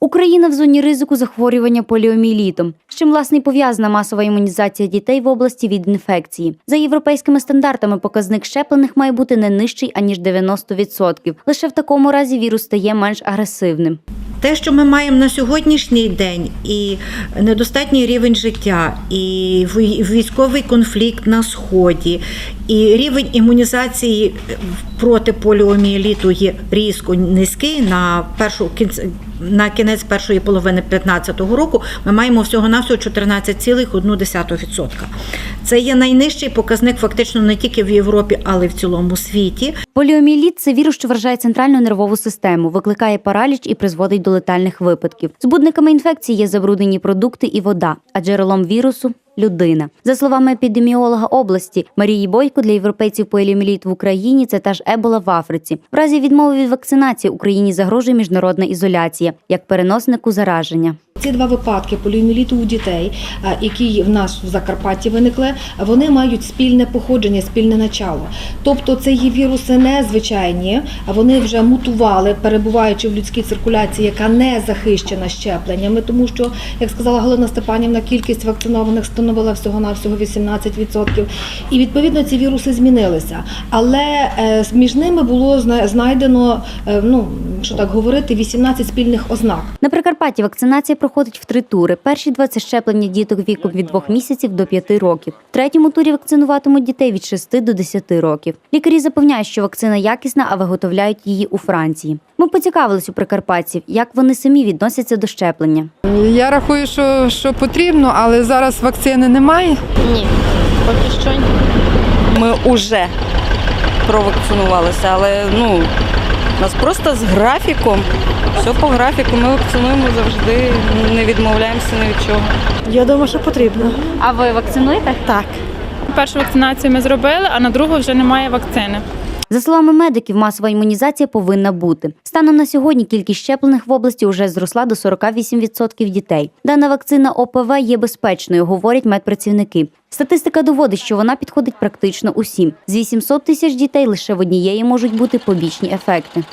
Україна в зоні ризику захворювання поліомієлітом, з чим власне пов'язана масова імунізація дітей в області від інфекції. За європейськими стандартами показник щеплених має бути не нижчий аніж 90%. Лише в такому разі вірус стає менш агресивним. Те, що ми маємо на сьогоднішній день, і недостатній рівень життя, і вій- військовий конфлікт на сході, і рівень імунізації проти поліомієліту є різко низький на першу. На кінець першої половини 2015 року ми маємо всього навсього 14,1%. Це є найнижчий показник фактично не тільки в Європі, але й в цілому світі. Поліомієліт – це вірус, що вражає центральну нервову систему, викликає параліч і призводить до летальних випадків. Збудниками інфекції є забруднені продукти і вода, а джерелом вірусу людина. За словами епідеміолога області Марії Бойко, для європейців поліомієліт в Україні це та ж ебола в Африці. В разі відмови від вакцинації Україні загрожує міжнародна ізоляція як переноснику зараження. Ці два випадки поліоміеліту у дітей, е, які в нас в Закарпатті виникли, вони мають спільне походження, спільне начало. Тобто це є віруси не звичайні, а вони вже мутували, перебуваючи в людській циркуляції, яка не захищена щепленнями, тому що, як сказала Галина Степанівна, кількість вакцинованих становила всього навсього 18%. І відповідно ці віруси змінилися. Але е, між ними було зна- знайдено, е, ну що так говорити, 18 спільних ознак. На Прикарпатті вакцинація проходить в три тури. Перші два – це щеплення діток віком від 2 місяців до 5 років. В третьому турі вакцинуватимуть дітей від 6 до 10 років. Лікарі запевняють, що вакцина якісна, а виготовляють її у Франції. Ми поцікавились у прикарпатців, як вони самі відносяться до щеплення. Я рахую, що, що потрібно, але зараз вакцини немає. Ні, поки що ні. Ми вже провакцинувалися, але ну, у нас просто з графіком. Все по графіку. Ми вакцинуємо завжди, не відмовляємося ні від чого. Я думаю, що потрібно. А ви вакцинуєте? Так. Першу вакцинацію ми зробили, а на другу вже немає вакцини. За словами медиків, масова імунізація повинна бути. Станом на сьогодні кількість щеплених в області вже зросла до 48% дітей. Дана вакцина ОПВ є безпечною, говорять медпрацівники. Статистика доводить, що вона підходить практично усім. З 800 тисяч дітей лише в однієї можуть бути побічні ефекти.